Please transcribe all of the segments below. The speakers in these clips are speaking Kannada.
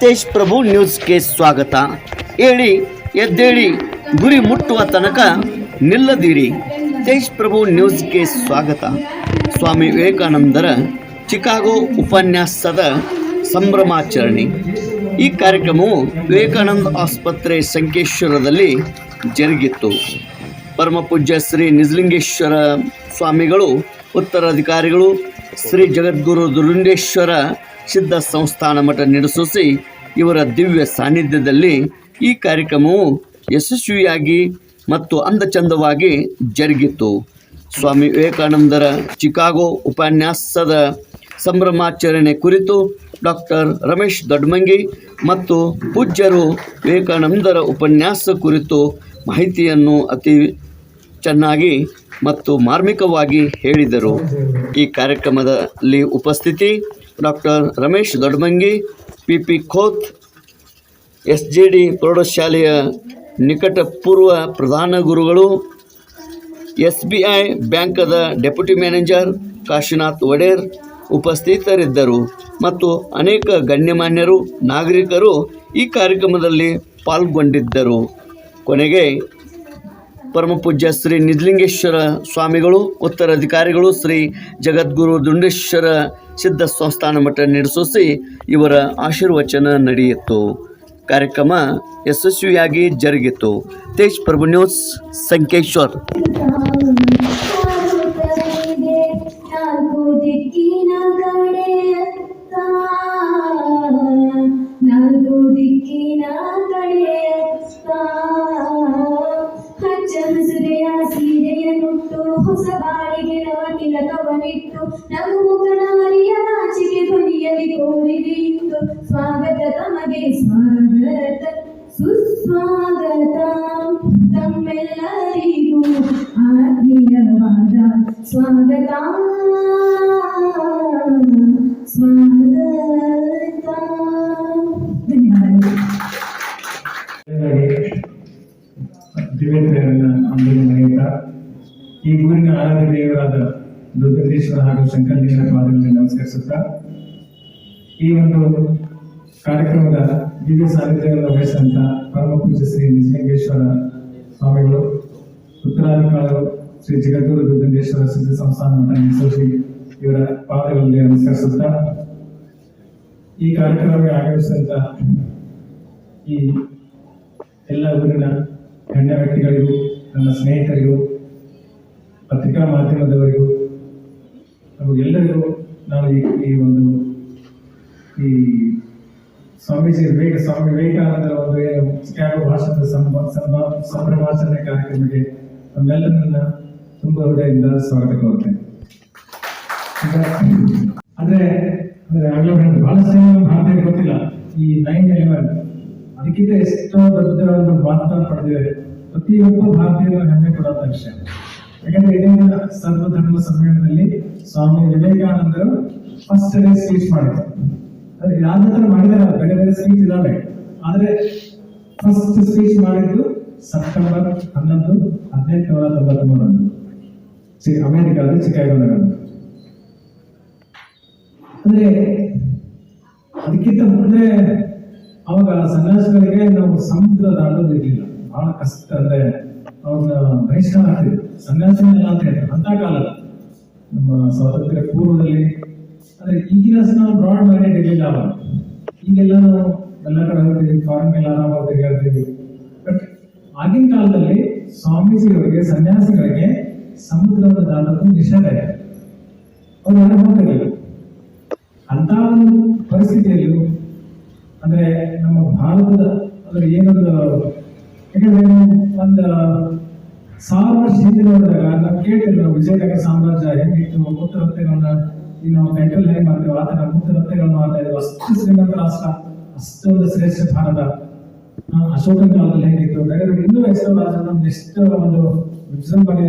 ತೇಜ್ ಪ್ರಭು ನ್ಯೂಸ್ಗೆ ಸ್ವಾಗತ. ಹೇಳಿ ಎದ್ದೇಳಿ, ಗುರಿ ಮುಟ್ಟುವ ತನಕ ನಿಲ್ಲದಿರಿ. ಸತ್ಯೇಶ್ ಪ್ರಭು ನ್ಯೂಸ್ಗೆ ಸ್ವಾಗತ. ಸ್ವಾಮಿ ವಿವೇಕಾನಂದರ ಚಿಕಾಗೋ ಉಪನ್ಯಾಸದ ಸಂಭ್ರಮಾಚರಣೆ. ಈ ಕಾರ್ಯಕ್ರಮವು ವಿವೇಕಾನಂದ ಆಸ್ಪತ್ರೆ ಸಂಕೇಶ್ವರದಲ್ಲಿ ಜರುಗಿತ್ತು. ಪರಮಪೂಜ್ಯ ಶ್ರೀ ನಿಜಲಿಂಗೇಶ್ವರ ಸ್ವಾಮಿಗಳು, ಉತ್ತರಾಧಿಕಾರಿಗಳು ಶ್ರೀ ಜಗದ್ಗುರು ದುರುಂಡೇಶ್ವರ ಸಿದ್ಧ ಸಂಸ್ಥಾನ ಮಠ ನಿರ್ಸೂಸಿ ಇವರ ದಿವ್ಯ ಸಾನ್ನಿಧ್ಯದಲ್ಲಿ ಈ ಕಾರ್ಯಕ್ರಮವು ಯಶಸ್ವಿಯಾಗಿ ಮತ್ತು ಅಂದಚಂದವಾಗಿ ಜರುಗಿತು. ಸ್ವಾಮಿ ವಿವೇಕಾನಂದರ ಚಿಕಾಗೋ ಉಪನ್ಯಾಸದ ಸಂಭ್ರಮಾಚರಣೆ ಕುರಿತು ಡಾಕ್ಟರ್ ರಮೇಶ್ ದೊಡ್ಡಮಂಗಿ ಮತ್ತು ಪೂಜ್ಯರು ವಿವೇಕಾನಂದರ ಉಪನ್ಯಾಸ ಕುರಿತು ಮಾಹಿತಿಯನ್ನು ಅತಿ ಚೆನ್ನಾಗಿ ಮತ್ತು ಮಾರ್ಮಿಕವಾಗಿ ಹೇಳಿದರು. ಈ ಕಾರ್ಯಕ್ರಮದಲ್ಲಿ ಉಪಸ್ಥಿತಿ doctor Ramesh Doddamangi P P Khot S J D ಪ್ರೌಢಶಾಲೆಯ ನಿಕಟಪೂರ್ವ ಪ್ರಧಾನ ಗುರುಗಳು ಎಸ್ ಬಿ ಐ ಬ್ಯಾಂಕದ ಡೆಪ್ಯೂಟಿ ಮ್ಯಾನೇಜರ್ ಕಾಶಿನಾಥ್ ಒಡೇರ್ ಉಪಸ್ಥಿತರಿದ್ದರು ಮತ್ತು ಅನೇಕ ಗಣ್ಯಮಾನ್ಯರು, ನಾಗರಿಕರು ಈ ಕಾರ್ಯಕ್ರಮದಲ್ಲಿ ಪಾಲ್ಗೊಂಡಿದ್ದರು. ಕೊನೆಗೆ ಪರಮ ಪೂಜ್ಯ ಶ್ರೀ ನಿಜಲಿಂಗೇಶ್ವರ ಸ್ವಾಮಿಗಳು, ಉತ್ತರಾಧಿಕಾರಿಗಳು, ಶ್ರೀ ಜಗದ್ಗುರು ದುಂಡೇಶ್ವರ ಸಿದ್ಧ ಸಂಸ್ಥಾನ ಮಠ ನಡೆಸೋಸಿ ಇವರ ಆಶೀರ್ವಚನ ನಡೆಯಿತು. ಕಾರ್ಯಕ್ರಮ ಯಶಸ್ವಿಯಾಗಿ ಜರುಗಿತು. ತೇಜ್ ಪ್ರಭು ನ್ಯೂಸ್, ಸಂಕೇಶ್ವರ್. ಸ್ವಾಗತ ತಮಗೆ ಸ್ವಾಗತ ಸುಸ್ವಾಗತ ತಮ್ಮೆಲ್ಲರಿಗೂ ಆತ್ಮೀಯವಾದ ಸ್ವಾಗತ ಸ್ವಾಗತ ಧನ್ಯವಾದಗಳು ದಿವ್ಯತೆಯನ್ನ ಅಂಬಲಿ ಮನೆಯುತ್ತಾ ಈ ಊರಿನ ಆರಾಧ್ಯ ದೇವರಾದ ದುರ್ಗೇಶ್ವರ ಹಾಗೂ ಶಂಕರಲಿಂಗರ ಪಾದಗಳಿಗೆ ನಮಸ್ಕರಿಸುತ್ತಾ ಈ ಒಂದು ಕಾರ್ಯಕ್ರಮದ ದಿವ್ಯ ಸಾನ್ನಿಧ್ಯವನ್ನು ವಹಿಸಿದಂತ ಪರಮ ಪೂಜ್ಯ ಶ್ರೀ ನಿಜಲಿಂಗೇಶ್ವರ ಸ್ವಾಮಿಗಳು, ಉತ್ತರಾಧಿಕಾರಿಗಳು, ಶ್ರೀ ಜಗದ್ಗುರು ದುರ್ಗೇಶ್ವರ ಸಿದ್ಧ ಸಂಸ್ಥಾನ ಮಠ ಇವರ ಪಾದಗಳಲ್ಲಿ ಅನುಸರಿಸುತ್ತಾ ಈ ಕಾರ್ಯಕ್ರಮಕ್ಕೆ ಆಗಮಿಸಿದಂತ ಈ ಎಲ್ಲ ಊರಿನ ಗಣ್ಯ ವ್ಯಕ್ತಿಗಳಿಗೂ, ನನ್ನ ಸ್ನೇಹಿತರಿಗೂ, ಪತ್ರಿಕಾ ಮಾಧ್ಯಮದವರಿಗೂ, ಹಾಗೂ ಎಲ್ಲರಿಗೂ ಈ ಈ ಒಂದು ಈ ಸ್ವಾಮೀಜಿ ವಿವೇಕ ಸ್ವಾಮಿ ವಿವೇಕಾನಂದರ ಒಂದು ಏನು ಚಿಕಾಗೋ ಭಾಷಣದ ಸಂಭ ಸಂಭ, ಸಂಭ್ರಮಾಚರಣೆ ಕಾರ್ಯಕ್ರಮಕ್ಕೆ ನಮ್ಮೆಲ್ಲರನ್ನ ತುಂಬ ಹೃದಯದಿಂದ ಸ್ವಾಗತ ಕೋರ್ತೇನೆ ಅಂದ್ರೆ ಅಂದ್ರೆ ಆಗ್ಲೇ ಬಹಳಷ್ಟು ಜನ ಗೊತ್ತಿಲ್ಲ ಈ ನೈನ್ ಎಲೆವೆನ್ ಅದಕ್ಕಿಂತ ಎಷ್ಟೋ ದೊಡ್ಡ ಒಂದು ಮಹತ್ವ ಪಡೆದಿದೆ ಪ್ರತಿಯೊಬ್ಬ ಭಾರತೀಯರು ಹೆಮ್ಮೆ ಕೊಡುವಂತ ವಿಷಯ. ಯಾಕಂದ್ರೆ ಇದೇ ದಿನ ಸರ್ವಧರ್ಮ ಸಮ್ಮೇಳನದಲ್ಲಿ ಸ್ವಾಮಿ ವಿವೇಕಾನಂದರು ಫಸ್ಟ್ ಸ್ಪೀಚ್ ಮಾಡಿದ್ರು. ಅದು ಯಾರ ಹತ್ರ ಮಾಡಿದಾರೆ ಬೇರೆ ಬೇರೆ ಸ್ಪೀಚ್ ಇದಾವೆ. ಆದ್ರೆ ಫಸ್ಟ್ ಸ್ಪೀಚ್ ಮಾಡಿದ್ದು ಸೆಪ್ಟೆಂಬರ್ ಹನ್ನೊಂದು ಹದಿನೆಂಟುನೂರ ಮೂರನ್ನು ಚಿ ಚಿಕಾಗೋ ನಗರ ಅಂದ್ರೆ ಅದಕ್ಕಿಂತ ಮುಂದೆ ಅವಾಗ ಸನ್ಯಾಸಿಗಳಿಗೆ ನಾವು ಸಮುದ್ರ ದಾಟೋದು ಇರಲಿಲ್ಲ. ಬಹಳ ಕಷ್ಟ, ಅಂದ್ರೆ ಅವ್ರನ್ನ ಬಹಿಷ್ಕಾರ ಆಗ್ತಿದ್ರು ಸನ್ಯಾಸಿನೆಲ್ಲ ಅಂತ ಹೇಳ್ತಾರೆ. ಅಂತ ಕಾಲ ನಮ್ಮ ಸ್ವಾತಂತ್ರ್ಯ ಪೂರ್ವದಲ್ಲಿ ಅಂದ್ರೆ ಈಗಿನ ನಾವು ಬ್ರಾಡ್ ಮೈಂಡೆಡ್ ಇರಲಿಲ್ಲ ಅವಾಗ. ಈಗೆಲ್ಲ ನಾವು ಎಲ್ಲ ಕಡೆ ಹೋಗ್ತೀವಿ ಫಾರಿನ್ ಎಲ್ಲ ಆರಾಮಾಗಿ ಹೇಳ್ತೀವಿ ಬಟ್ ಆಗಿನ ಕಾಲದಲ್ಲಿ ಸ್ವಾಮೀಜಿಯವರಿಗೆ ಸನ್ಯಾಸಿಗಳಿಗೆ ಸಮುದ್ರದ ದಾಟಕ್ಕೂ ನಿಷೇಧ ಇದೆ. ಅವ್ರು ಯಾರು ಹೋಗ್ತಿರ್ಲಿಲ್ಲ ಅಂತ ಒಂದು ಪರಿಸ್ಥಿತಿಯಲ್ಲೂ ಅಂದ್ರೆ ನಮ್ಮ ಭಾರತದ ಅಂದ್ರೆ ಏನೊಂದು ಯಾಕಂದ್ರೆ ಒಂದು ಸಾವಿರ ವರ್ಷ ಹಿಂದೆ ನೋಡಿದಾಗ ನಾವು ಕೇಳ್ತೇವೆ ನಾವು ವಿಜಯನಗರ ಸಾಮ್ರಾಜ್ಯ ಹೆಂಗಿತ್ತು ಮುತ್ತರತ್ತೆಗಳನ್ನ ನಾವು ಕೈಕಲ್ ಹೇಗೆ ಮಾಡ್ತೇವೆ ಆತ ನಮ್ಮ ಮುತ್ತರತ್ತೆಗಳನ್ನ ಮಾಡ್ತಾ ಇದ್ರು ಅಷ್ಟು ಶ್ರೀಮಂತ ರಾಷ್ಟ್ರ ಅಷ್ಟೊಂದು ಶ್ರೇಷ್ಠ ಭಾರತ. ಅಶೋಕನ ಕಾಲದಲ್ಲಿ ಹೇಗಿತ್ತು ಬೇರೆ ಬೇರೆ ಇನ್ನೂ ಹೆಸರು ರಾಜ ನಮ್ದು ಎಷ್ಟೋ ಒಂದು ವಿಜೃಂಭಣೆ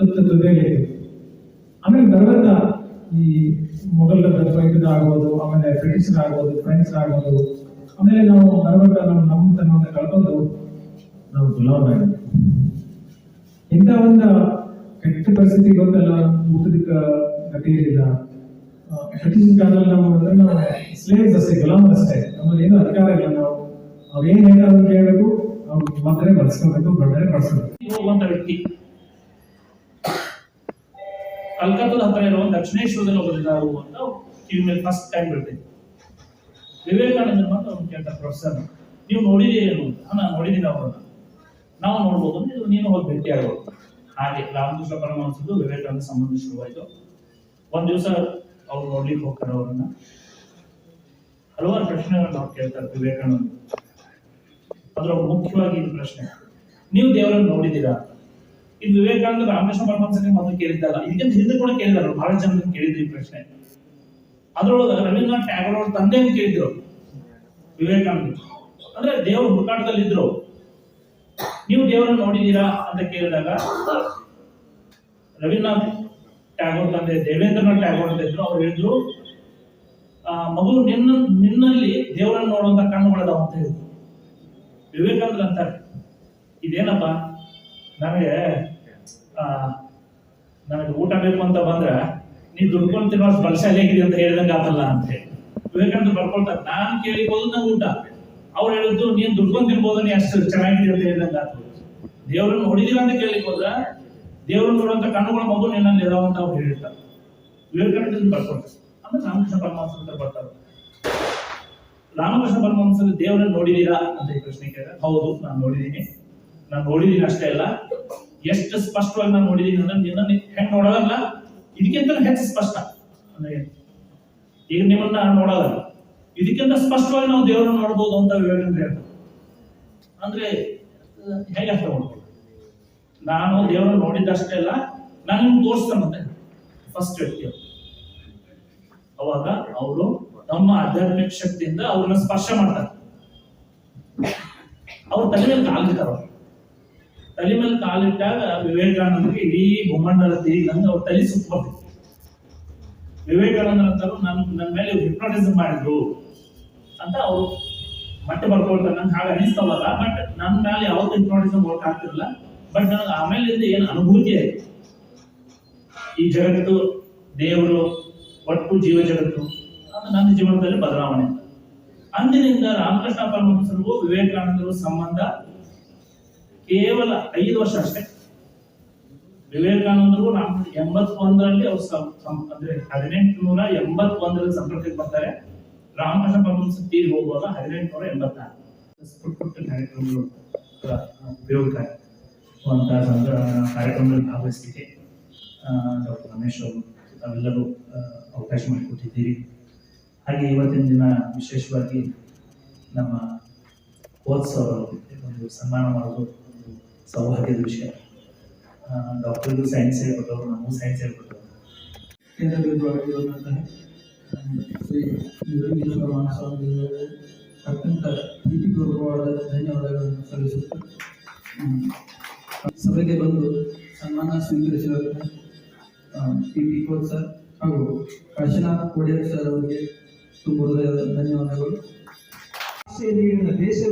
ಒಂದು ತುದಿಯಲ್ಲಿ ಇತ್ತು ಆಮೇಲೆ ಬರ್ಬರ್ತಾ ಈ ಮೊಘಲರ ಆಗ್ಬೋದು, ಆಮೇಲೆ ಬ್ರಿಟಿಷರ್ ಆಗ್ಬೋದು ಫ್ರೆಂಡ್ಸ್ ಆಗ್ಬೋದು. ಆಮೇಲೆ ನಾವು ಬರ್ಬರ್ತಾ ನಮ್ಮ ನಮ್ಮತನವನ್ನು ಕಳ್ಕೊಂಡು ನಾವು ಗುಲಾಮ ಇಂಥ ಒಂದು ಕೆಟ್ಟ ಪರಿಸ್ಥಿತಿ ಗೊತ್ತಲ್ಲ ಊಟದ ಗತಿ ಇರಲಿಲ್ಲ ಬ್ರಿಟಿಷ್ ಕಾಲದಲ್ಲಿ ನಾವು ಅದನ್ನ ನಾವು ಸ್ಲೇವ್ಸ್ ಅಷ್ಟೇ ಗುಲಾಮ್ ಅಷ್ಟೇ. ನಮ್ಮಲ್ಲಿ ಏನು ಅಧಿಕಾರ ಇಲ್ಲ. ನಾವು ಅವೇನ್ ಹೇಳೋದು ಕೇಳಬೇಕು ಅವ್ರು ಮಾತ್ರ ಬಳಸ್ಕೋಬೇಕು ಬಡ್ರೆ ಬಳಸ್ಕೋಬೇಕು. ವ್ಯಕ್ತಿ. ಕಲ್ಕತ್ತಾದ ಹತ್ರ ಇರುವ ದಕ್ಷಿಣೇಶ್ವರದಲ್ಲಿ ಒಬ್ಬರಿದ್ದಾರೆ ಅಂತ ಕಿವಿ ಮೇಲೆ ಫಸ್ಟ್ ಟೈಮ್ ಬಿಡ್ತೀನಿ. ವಿವೇಕಾನಂದ ಮಾತ್ರ ಅವ್ನು ಕೇಳ್ತಾರೆ ಪ್ರೊಫೆಸರ್ ನೀವು ನೋಡಿದೀರಿ ಅಂತ "ಹಾ, ನಾನು ನೋಡಿದ್ದೀನಿ ಅವ್ರನ್ನ. ನಾವು ನೋಡ್ಬೋದು ನೀವು ನೀನು ಹೋಗಿ ಭೇಟಿ ಆಗ್ಬೋದು. ಹಾಗೆ ರಾಮಕೃಷ್ಣ ಪರಮಹಂಸದ್ದು ವಿವೇಕಾನಂದ ಸಂಬಂಧ ಶುರುವಾಯಿತು. ಒಂದ್ ದಿವಸ ಅವ್ರು ನೋಡ್ಲಿಕ್ಕೆ ಹೋಗ್ತಾರೆ ಅವ್ರನ್ನ. ಹಲವಾರು ಪ್ರಶ್ನೆಗಳನ್ನ ಅವ್ರು ಕೇಳ್ತಾರೆ ವಿವೇಕಾನಂದ ಅದ್ರ ಮುಖ್ಯವಾಗಿ ಇದು ಪ್ರಶ್ನೆ. ನೀವು ದೇವರನ್ನು ನೋಡಿದ್ದೀರಾ? ಇದು ವಿವೇಕಾನಂದ ರಾಮಕೃಷ್ಣ ಪರಮಹಂಸನಿಗೆ ಮೊದಲು ಕೇಳಿದ್ದಲ್ಲ. ಇದಕ್ಕಿಂತ ಹಿಂದೆ ಕೂಡ ಕೇಳಿದಾರೆ ಬಹಳ ಜನ ಕೇಳಿದ್ರು ಈ ಪ್ರಶ್ನೆ. ಅದ್ರೊಳಗೆ ರವೀಂದ್ರನಾಥ್ ಟ್ಯಾಗೋರ್ ಅವ್ರ ತಂದೆಯನ್ನು ಕೇಳಿದ್ರು. ವಿವೇಕಾನಂದ ಅಂದ್ರೆ ದೇವರು ಹುಡುಕಾಟದಲ್ಲಿ ಇದ್ರು ನೀವು ದೇವರನ್ನು ನೋಡಿದ್ದೀರಾ ಅಂತ ಕೇಳಿದಾಗ ರವೀಂದ್ರನಾಥ್ ಟ್ಯಾಗೋರ್ ತಂದೆ, ದೇವೇಂದ್ರನಾಥ್ ಟ್ಯಾಗೋರ್ ಅಂತ ಇದ್ರು, ಅವ್ರು ಹೇಳಿದ್ರು ಮಗು ನಿನ್ನ, ನಿನ್ನಲ್ಲಿ ದೇವರನ್ನು ನೋಡುವಂತ ಕಣ್ಣುಗಳದಾವ ಅಂತ ಹೇಳಿದ್ರು. ವಿವೇಕಾನಂದ್ರ ಅಂತಾರೆ, ಇದೇನಪ್ಪ, ನನಗೆ ನನಗೆ ಊಟ ಬೇಕು ಅಂತ ಬಂದ್ರೆ ನೀ ದುಡ್ಕೊಂಡು ತಿನ್ನೋ ಬಲಶಾಲಿ ಆಗಿದೆ ಅಂತ ಹೇಳ್ದಂಗೆ ಆತಲ್ಲ ಅಂತ ಹೇಳಿ. ವಿವೇಕಾನಂದ ಬರ್ಕೊಳ್ತಾರೆ, ನಾನು ಕೇಳಿಬೋದು ನಂಗೆ ಊಟ. ಅವ್ರು ಹೇಳಿದ್ದು, ನೀನು ದುಡ್ಕೊಂಡು ತಿನ್ಬೋದು ನೀ ಅಷ್ಟು ಚೆನ್ನಾಗಿದೆ ಅಂತ ಹೇಳ್ದಂಗೆ ಆತು. ದೇವ್ರನ್ನ ನೋಡಿದೀರ ಅಂತ ಕೇಳಿಕ್ ಹೋದ್ರ, ದೇವರನ್ನು ನೋಡುವಂತ ಕಣ್ಣುಗಳ ಮಗು ನಿನ್ನಲ್ಲಿ ಇದಾವ ಅಂತ ಅವ್ರು ಹೇಳಿರ್ತಾರೆ ವಿವೇಕಾನಂದ ಬರ್ಕೊಳ್ತಾರೆ ಅಂದ್ರೆ ರಾಮಕೃಷ್ಣ ಪರಮಹಂಸ ಅಂತ ಬರ್ತಾರೆ. ರಾಮಕೃಷ್ಣ ಪರಮಹಂಸರು ದೇವರನ್ನು ನೋಡಿದೀರಾ ಅಂತ ಈ ಪ್ರಶ್ನೆ ಕೇಳಿದ್ರೆ, ಹೌದು, ನಾನು ನೋಡಿದೀನಿ ನಾನು ನೋಡಿದೀನಿ ಅಷ್ಟೇ ಅಲ್ಲ, ಎಷ್ಟು ಸ್ಪಷ್ಟವಾಗಿ ನಾನು ನೋಡಿದೀನಿ ಅಂದ್ರೆ ನಿನ್ನ ಹೆಂಗ್ ನೋಡೋದಲ್ಲ ಇದಕ್ಕಿಂತ ಹೆಚ್ಚು ಸ್ಪಷ್ಟ ಅಂದ್ರೆ ಈಗ ನಿಮ್ಮನ್ನ ನೋಡೋದಲ್ಲ ಇದಕ್ಕಿಂತ ಸ್ಪಷ್ಟವಾಗಿ ನಾವು ದೇವರನ್ನ ನೋಡಬಹುದು ಅಂತ ವಿವೇಕಂದ್ರೆ ಹೇಳ್ತಾರೆ. ಅಂದ್ರೆ ಹೇಗೆ ನಾನು ದೇವರನ್ನು ನೋಡಿದ್ದಷ್ಟೇ ಅಲ್ಲ ನಾನು ತೋರಿಸ್ತಾನಂತೆ ಫಸ್ಟ್ ವ್ಯಕ್ತಿ. ಅವಾಗ ಅವರು ತಮ್ಮ ಆಧ್ಯಾತ್ಮಿಕ ಶಕ್ತಿಯಿಂದ ಅವ್ರನ್ನ ಸ್ಪರ್ಶ ಮಾಡ್ತಾರೆ. ಅವ್ರ ತಲೆ ಮೇಲೆ ಕಾಲಿಡ್ತಾರ ತಲೆ ಮೇಲೆ ಕಾಲಿಟ್ಟಾಗ ವಿವೇಕಾನಂದರಿಗೆ ಇಡೀ ಭೂಮಂಡಲ ತಿರುಗಿದಂಗೆ ಅವ್ರ ತಲೆ ಸುತ್ತ ಬರ್ತೈತಿ ವಿವೇಕಾನಂದ ಅಂತಾರು ನನ್ ನನ್ನ ಮೇಲೆ ಹಿಪ್ನೋಟಿಸಮ್ ಮಾಡಿದ್ರು ಅಂತ ಅವರು ಮತ್ತೆ ಬರ್ಕೊಳ್ತಾರೆ ನಂಗೆ ಹಾಗೆ ಅನಿಸ್ತವಲ್ಲ ಬಟ್ ನನ್ನ ಮೇಲೆ ಯಾವ್ದು ಹಿಪ್ನೋಟಿಸಮ್ ವರ್ಕ್ ಆಗ್ತಿರಲ್ಲ ಬಟ್ ನನಗೆ ಆಮೇಲಿಂದ ಏನು ಅನುಭೂತಿ ಆಯ್ತು? ಈ ಜಗತ್ತು, ದೇವರು, ಒಟ್ಟು ಜೀವ ಜಗತ್ತು, ಅದು ನನ್ನ ಜೀವನದಲ್ಲಿ ಬದಲಾವಣೆ. ಅಂದಿನಿಂದ ರಾಮಕೃಷ್ಣ ಪರಮಹಂಸರಿಗೂ ವಿವೇಕಾನಂದರು ಸಂಬಂಧ ಕೇವಲ ಐದು ವರ್ಷ ಅಷ್ಟೇ. ವಿವೇಕಾನಂದರು ರಾಮ ಎಂಬತ್ತೊಂದರಲ್ಲಿ ಅವ್ರು ಅಂದ್ರೆ ಹದಿನೆಂಟು ನೂರ ಎಂಬತ್ತೊಂದರಲ್ಲಿ ಸಂಪರ್ಕಕ್ಕೆ ಬರ್ತಾರೆ. ರಾಮಕೃಷ್ಣ ಪರಮಹಂಸ ತೀರಿ ಹೋಗುವಾಗ ಹದಿನೆಂಟುನೂರ ಎಂಬತ್ತಾರು. ಕಾರ್ಯಕ್ರಮಗಳು ಉಪಯೋಗ ಕಾರ್ಯಕ್ರಮದಲ್ಲಿ ಭಾಗವಹಿಸಲಿಕ್ಕೆ ಡಾಕ್ಟರ್ ರಮೇಶ್ ಅವರು ತಾವೆಲ್ಲರೂ ಅವಕಾಶ ಮಾಡಿಕೊಟ್ಟಿದ್ದೀರಿ. ಹಾಗೆ ಇವತ್ತಿನ ದಿನ ವಿಶೇಷವಾಗಿ ನಮ್ಮ ಅವರು ಒಂದು ಸನ್ಮಾನ ಮಾಡೋದು ಒಂದು ಸೌಭಾಗ್ಯದ ವಿಷಯ. ಡಾಕ್ಟರ್ಗೂ ಸೈನ್ಸ್ ಹೇಳ್ಕೊಟ್ಟವರು ನಮಗೂ ಸೈನ್ಸ್ ಕೇಂದ್ರಬಿಂದುವಾಗಿರುವಂತಹ ಶ್ರೀ ಮಹಾಸ್ವಾಮಿಗಳಿಗೆ ಅತ್ಯಂತ ಪ್ರೀತಿಪೂರ್ವಕವಾದ ಧನ್ಯವಾದಗಳನ್ನು ಸಲ್ಲಿಸುತ್ತಾ ಸಭೆಗೆ ಬಂದು ಸನ್ಮಾನ ಸ್ವೀಕರಿಸಿದ ಪಿ ಪಿ ಕೋಚ್ ಸರ್ ಹಾಗೂ ಕಾಶಿನಾಥ್ ಒಡೆಯರ್ ಸರ್ ಅವರಿಗೆ ತುಂಬ ಹೃದಯದ ಧನ್ಯವಾದಗಳು. ದೇಶದ